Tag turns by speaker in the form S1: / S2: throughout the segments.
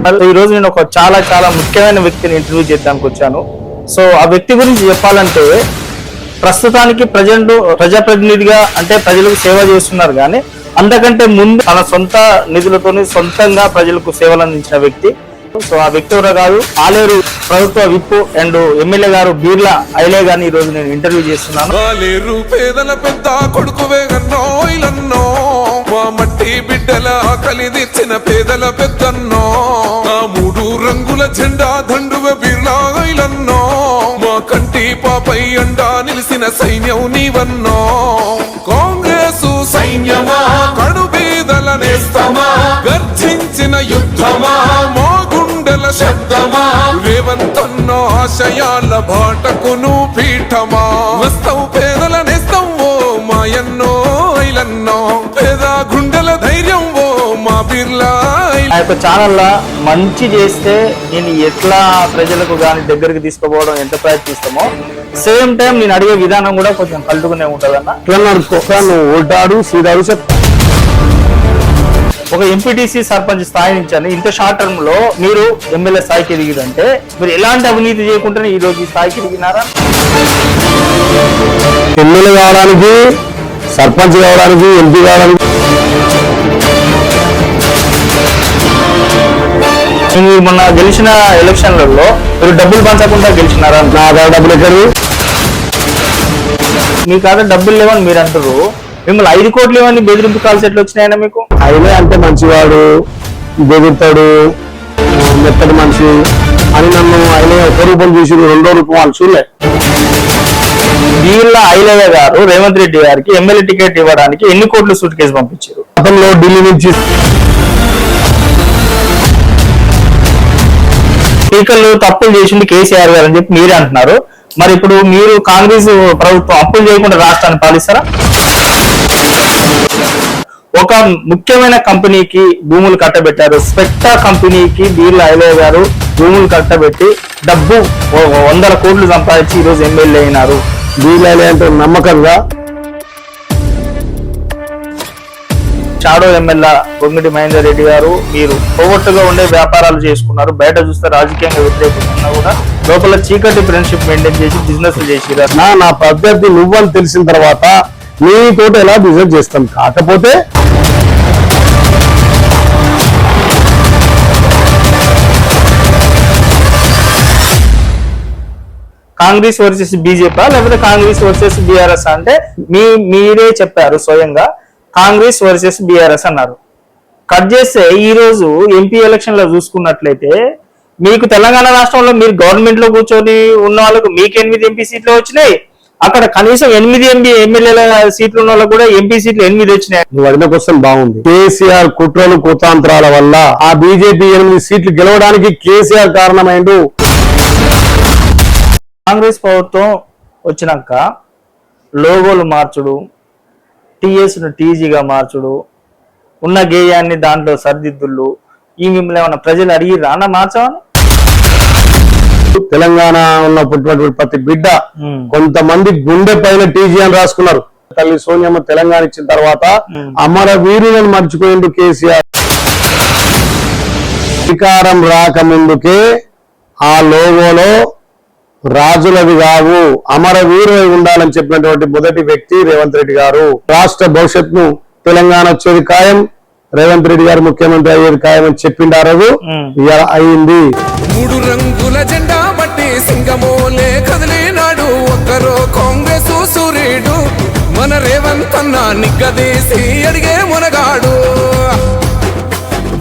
S1: ఈ రోజు నేను ఒక చాలా చాలా ముఖ్యమైన వ్యక్తిని ఇంటర్వ్యూ చేయడానికి వచ్చాను. సో ఆ వ్యక్తి గురించి చెప్పాలంటే ప్రస్తుతానికి ప్రజెంట్ ప్రజాప్రతినిధిగా అంటే ప్రజలకు సేవ చేస్తున్నారు కానీ అంతకంటే ముందు తన సొంత నిధులతోని సొంతంగా ప్రజలకు సేవలు అందించిన వ్యక్తి. సో ఆ వ్యక్తి ఎవరో కాదు ఆలేరు ప్రభుత్వ విప్ అండ్ ఎమ్మెల్యే గారు బీర్లా ఐలే గారిని ఈ రోజు నేను ఇంటర్వ్యూ చేస్తున్నాను.
S2: వాలేరు పేదల పెద్ద కొడుకు వేగన్నో ఇలన్నో. మా మట్టి బిడ్డల కలిదిచ్చిన పేదల పెద్దన్నో జెండా దండువ బిర్లాయిలన్నో మా కంటి పాపై అండా నిలిసిన సైన్యం నీవన్నో. కాంగ్రెస్ సైన్యమా? కడు బీదల నేస్తమా? గర్జించిన యుద్ధమా? మా గుండెల శబ్దమా? రేవంతన్నో ఆశయాల బాటకును పీఠమా? వస్తవు
S1: ఆ యొక్క ఛానల్లో మంచి చేస్తే నేను ఎట్లా ప్రజలకు కానీ దగ్గరికి తీసుకుపోవడం ఎంత ప్రయత్నిస్తామో సేమ్ టైం నేను అడిగే విధానం కూడా కొంచెం
S3: ఎట్లా నువ్వు ఓటాడు సీదాడు చెప్తా
S1: ఒక ఎంపీటీసీ సర్పంచ్ స్థాయి నుంచి అని ఇంత షార్ట్ టర్మ్లో మీరు ఎమ్మెల్యే స్థాయికి ఎదిగిరంటే మీరు ఎలాంటి అవినీతి చేయకుండానే ఈ రోజు ఈ స్థాయికి ఎదిగినారా
S3: ఎమ్మెల్యే కావడానికి సర్పంచ్ కావడానికి ఎంపీ కావడానికి.
S1: మీరు మొన్న గెలిచిన ఎలక్షన్లలో మీరు డబ్బులు పంచకుండా గెలిచినారా?
S3: నా ఆధార్ డబ్బులు ఎక్కడివి
S1: మీ కాదా డబ్బులు లేవని మీరు అంటారు మిమ్మల్ని ఐదు కోట్లు లేవని బెదిరింపు కాల్స్ ఎట్లా వచ్చినాయన్నా మీకు?
S3: ఆయనే అంటే మంచివాడు బెదురుతాడు మెత్తడి మనిషి అని నన్ను ఆయన ఒక రూపం చూసి రెండో రూపం వాళ్ళు చూడలే.
S1: వీళ్ళ ఐలయ్య గారు రేవంత్ రెడ్డి గారికి ఎమ్మెల్యే టికెట్ ఇవ్వడానికి ఎన్ని కోట్లు సూట్ కేసు పంపించారు
S3: గతంలో ఢిల్లీ నుంచి
S1: స్పీకర్లు తప్పులు చేసింది కేసీఆర్ గారు అని చెప్పి మీరే అంటున్నారు. మరి ఇప్పుడు మీరు కాంగ్రెస్ ప్రభుత్వం అప్పులు చేయకుండా రాష్ట్రాన్ని పాలిస్తారా? ఒక ముఖ్యమైన కంపెనీకి భూములు కట్టబెట్టారు. స్పెక్టా కంపెనీకి బీర్ల ఐలయ్య గారు భూములు కట్టబెట్టి డబ్బు వందల కోట్లు సంపాదించి ఈరోజు ఎమ్మెల్యే అయినారు.
S3: వీళ్ళని అంటే నమ్మకంగా
S1: షాడో ఎమ్మెల్యే బొమ్మిడి మహేందర్ రెడ్డి గారు మీరు పోగొట్టుగా ఉండే వ్యాపారాలు చేసుకున్నారు. బయట చూస్తే రాజకీయంగా వ్యతిరేకిస్తున్నా కూడా లోపల చీకటి ఫ్రెండ్షిప్ మెయింటైన్ చేసి బిజినెస్ చేసిరారు.
S3: నా నా ప్రత్యర్థి నువ్వని తెలిసిన తర్వాత నీతోటి ఎలా బిజినెస్ చేస్తాం? కాకపోతే
S1: కాంగ్రెస్ వర్సెస్ బీజేపీ లేకపోతే కాంగ్రెస్ వర్సెస్ బీఆర్ఎస్ అంటే మీ మీరే చెప్పారు స్వయంగా కాంగ్రెస్ వర్సెస్ బీఆర్ఎస్ అన్నారు. కట్ చేస్తే ఈ రోజు ఎంపీ ఎలక్షన్లో చూసుకున్నట్లయితే మీకు తెలంగాణ రాష్ట్రంలో మీరు గవర్నమెంట్లో కూర్చొని ఉన్న వాళ్ళకు మీకు ఎనిమిది ఎంపీ సీట్లు వచ్చినాయి. అక్కడ కనీసం ఎనిమిది ఎంపీ ఎమ్మెల్యేల సీట్లు ఉన్న వాళ్ళకు కూడా ఎంపీ సీట్లు ఎనిమిది వచ్చినాయి.
S3: నువ్వు అడిగిన క్వశ్చన్ బాగుంది. కేసీఆర్ కుట్రలు కుతాంత్రాల వల్ల ఆ బీజేపీ ఎనిమిది సీట్లు గెలవడానికి కేసీఆర్ కారణమైండు.
S1: కాంగ్రెస్ ప్రభుత్వం వచ్చినాక లోగోలు మార్చుడు టీఎస్ను టీజీగా మార్చుడు ఉన్న గేయాన్ని దాంట్లో సరిదిద్దుళ్ళు ఈ మిమ్మల్ని ఏమన్నా ప్రజలు అడిగి రానా మార్చమని
S3: తెలంగాణ ఉన్న పుట్టినటువంటి ప్రతి బిడ్డ. కొంతమంది గుండె పైన టీజీ అని రాసుకున్నారు. తల్లి సోనియమ్మ తెలంగాణ ఇచ్చిన తర్వాత అమర వీరులను మర్చిపోయిండు కేసీఆర్. అధికారం రాకముందుకే ఆ లోగోలో రాజులవి కావు అమర వీరులై ఉండాలని చెప్పినటువంటి మొదటి వ్యక్తి రేవంత్ రెడ్డి గారు. రాష్ట్ర భవిష్యత్తును తెలంగాణ వచ్చేది ఖాయం రేవంత్ రెడ్డి గారు ముఖ్యమంత్రి అయ్యేది ఖాయం అని చెప్పిండు ఆ రోజు. అయింది.
S2: మూడు రంగుల జెండా బట్టి సింగమోలే కదిలినాడు. ఒక్కరో కాంగ్రెస్ సూర్యుడు మన రేవంతన్న నిగ్గదీసి అడిగే మునగాడు.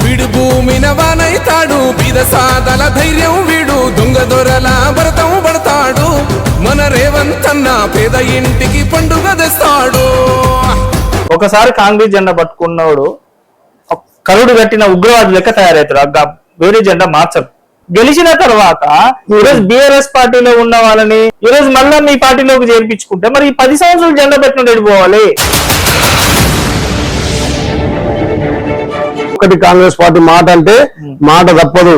S2: వీడు భూమిన వానైతాడు. బీద సాదల ధైర్యం దొంగ దొరల భరతం పడతాడు. మన రేవంతన్న పేద ఇంటికి పండుగ తెస్తాడు.
S1: ఒకసారి కాంగ్రెస్ జెండా పట్టుకున్నవాడు ఒక కరుడు కట్టిన ఉగ్రవాది లెక్క తయారవుతాడు అగ్గ వేరే జెండా మార్చరు. గెలిచిన తర్వాత ఈరోజు బీఆర్ఎస్ పార్టీలో ఉన్న వాళ్ళని ఈరోజు మళ్ళీ మీ పార్టీలోకి చేర్పించుకుంటే మరి ఈ పది సంవత్సరాలు జెండా పెట్టినట్టు పోవాలి?
S3: ఒకటి కాంగ్రెస్ పార్టీ మాట అంటే మాట తప్పదు.